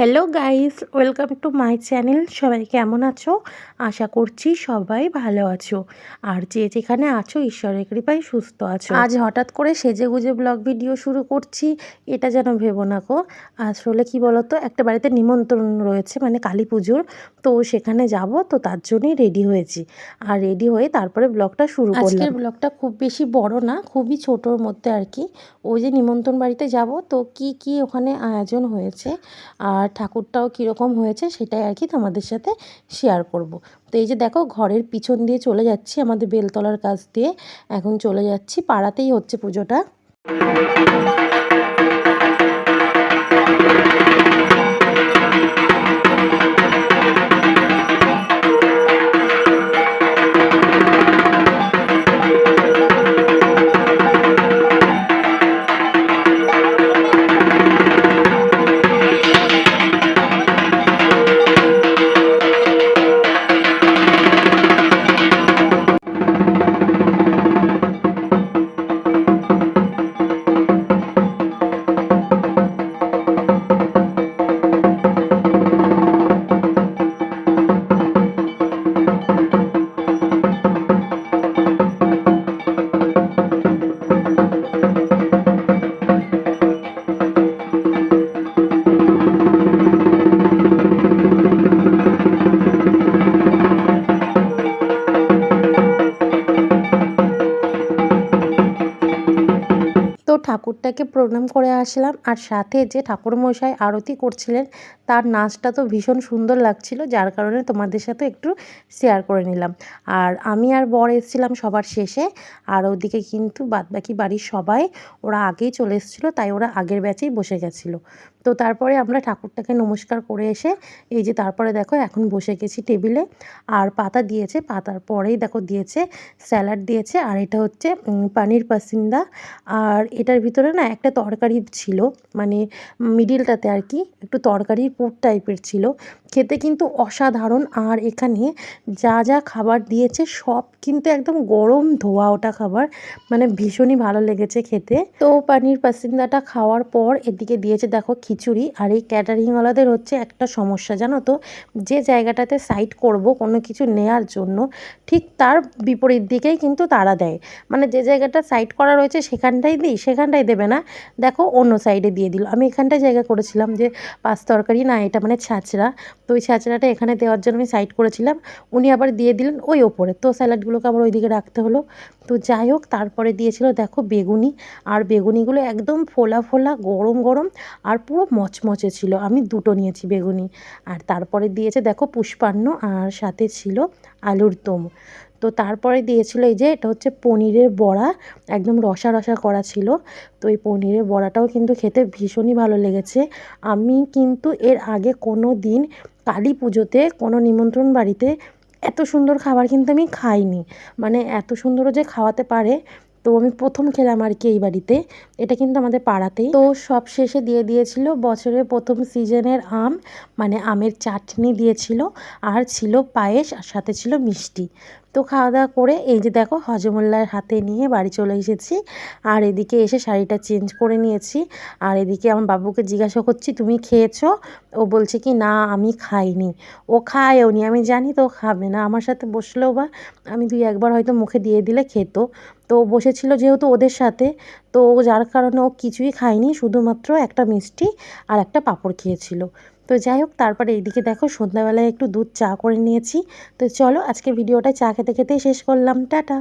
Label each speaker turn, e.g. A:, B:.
A: Hello guys welcome to my channel সবাই কেমন আছো? আশা করছি সবাই ভালো আছো। আর যে যেখানে আছো, ঈশ্বরের কৃপায় সুস্থ আছো। আজ হঠাৎ করে সেজে গুজে ব্লগ ভিডিও শুরু করছি। এটা যেন ভেবো না গো। আসলে কি বলতো, একটা বাড়িতে নিমন্ত্রণ রয়েছে মানে কালী পুজোর। তো সেখানে যাব, তো তার জন্যই রেডি হয়েছি। আর রেডি হয়ে তারপরে ব্লগটা শুরু করলাম। আজকের ব্লগটা খুব বেশি বড় না, খুবই ছোটোর মধ্যে আর কি। ওই যে নিমন্ত্রণ বাড়িতে যাব, তো কি কি ওখানে আয়োজন হয়েছে? আর ঠাকুরটাও কীরকম হয়েছে সেটাই আর কি তোমাদের সাথে শেয়ার করব। তো এই যে দেখো ঘরের পিছন দিয়ে চলে যাচ্ছি আমাদের বেলতলার কাছ দিয়ে, এখন চলে যাচ্ছি, পাড়াতেই হচ্ছে পুজোটা তো ঠাকুরটাকে প্রণাম করে আসলাম আর সাথে যে ঠাকুরমশাই আরতি করছিলেন, তার নাচটা তো ভীষণ সুন্দর লাগছিল, যার কারণে তোমাদের সাথে একটু শেয়ার করে নিলাম। আর আমি আর বর এসেছিলাম সবার শেষে, আর ওদিকে কিন্তু বাদবাকি বাড়ির সবাই, ওরা আগেই চলে এসেছিল, তাই ওরা আগের ব্যাচেই বসে গেছিল। তো তারপরে আমরা ঠাকুরটাকে নমস্কার করে এসে, এই যে তারপরে দেখো এখন বসে গেছি টেবিলে আর পাতা দিয়েছে, পাতার পরেই দেখো দিয়েছে স্যালাড দিয়েছে, আর এটা হচ্ছে পানির পাসিন্দা, আর এটার ভিতরে না একটা তরকারি ছিল মানে মিডিলটাতে আর কি একটু তরকারির পুর টাইপের ছিল। খেতে কিন্তু অসাধারণ। আর এখানে যা যা খাবার দিয়েছে সব কিন্তু একদম গরম ধোয়া ওটা খাবার মানে ভীষণই ভালো লেগেছে খেতে। তো পানির পাসিন্দাটা খাওয়ার পর এদিকে দিয়েছে দেখো খিচুড়ি। আর এই ক্যাটারিংওয়ালাদের হচ্ছে একটা সমস্যা, জানো তো? যে জায়গাটাতে সাইড করব কোনো কিছু নেয়ার জন্য, ঠিক তার বিপরীত দিকেই কিন্তু তারা দেয়। মানে যে জায়গাটা সাইড করা রয়েছে সেখানটাই দিই সেখানটাই দেবে না। দেখো অন্য সাইডে দিয়ে দিল। আমি এখানটায় জায়গা করেছিলাম যে পাঁচ তরকারি, না এটা মানে ছাঁচড়া তো ওই ছাঁচড়াটা এখানে দেওয়ার জন্য আমি সাইড করেছিলাম। উনি আবার দিয়ে দিলেন ওই ওপরে। তো স্যালাডগুলোকে আবার ওইদিকে রাখতে হলো। তো যাই হোক, তারপরে দিয়েছিল দেখো বেগুনি। আর বেগুনিগুলো একদম ফোলা ফোলা, গরম গরম আর পুরো মচমচে ছিল। আমি দুটো নিয়েছি বেগুনি। আর তারপরে দিয়েছে দেখো পুষ্পান্ন আর সাথে ছিল আলুর দম। তো তারপরে দিয়েছিল এই যে, এটা হচ্ছে পনিরের বড়া, একদম রসা রসা করা ছিল। তো এই পনিরের বড়াটাও কিন্তু খেতে ভীষণই ভালো লেগেছে। আমি কিন্তু এর আগে কোনো দিন কালী পুজোতে, কোনো নিমন্ত্রণ বাড়িতে এত সুন্দর খাবার কিন্তু আমি খাইনি। মানে এত সুন্দরও যে খাওয়াতে পারে, তো আমি প্রথম খেলাম আর কি এই বাড়িতে। এটা কিন্তু আমাদের পাড়াতেই। তো সব শেষে দিয়ে দিয়েছিল বছরের প্রথম সিজনের আম মানে আমের চাটনি দিয়েছিল। আর ছিল পায়েস, আর সাথে ছিল মিষ্টি। তো খাওয়া দাওয়া করে এই যে দেখো হজমোল্লার হাতে নিয়ে বাড়ি চলে এসেছি। আর এদিকে এসে শাড়িটা চেঞ্জ করে নিয়েছি। আর এদিকে আমার বাবুকে জিজ্ঞাসা করছি, তুমি খেয়েছো? ও বলছে কি, না, আমি খাইনি। ও খায়ও নি আমি জানি তো খাবে না। আমার সাথে বসলেও বা আমি দুই, একবার হয়তো মুখে দিয়ে দিলে খেত। তো বসেছিল যেহেতু ওদের সাথে, তো যার কারণে ও কিছুই খায়নি। শুধুমাত্র একটা মিষ্টি আর একটা পাঁপড় খেয়েছিল। তো যাই হোক, তারপরে এইদিকে দেখো সন্ধ্যাবেলায় একটু দুধ চা করে নিয়েছি। তো চলো আজকে ভিডিওটা চা খেতে খেতেই শেষ করলাম। টাটা।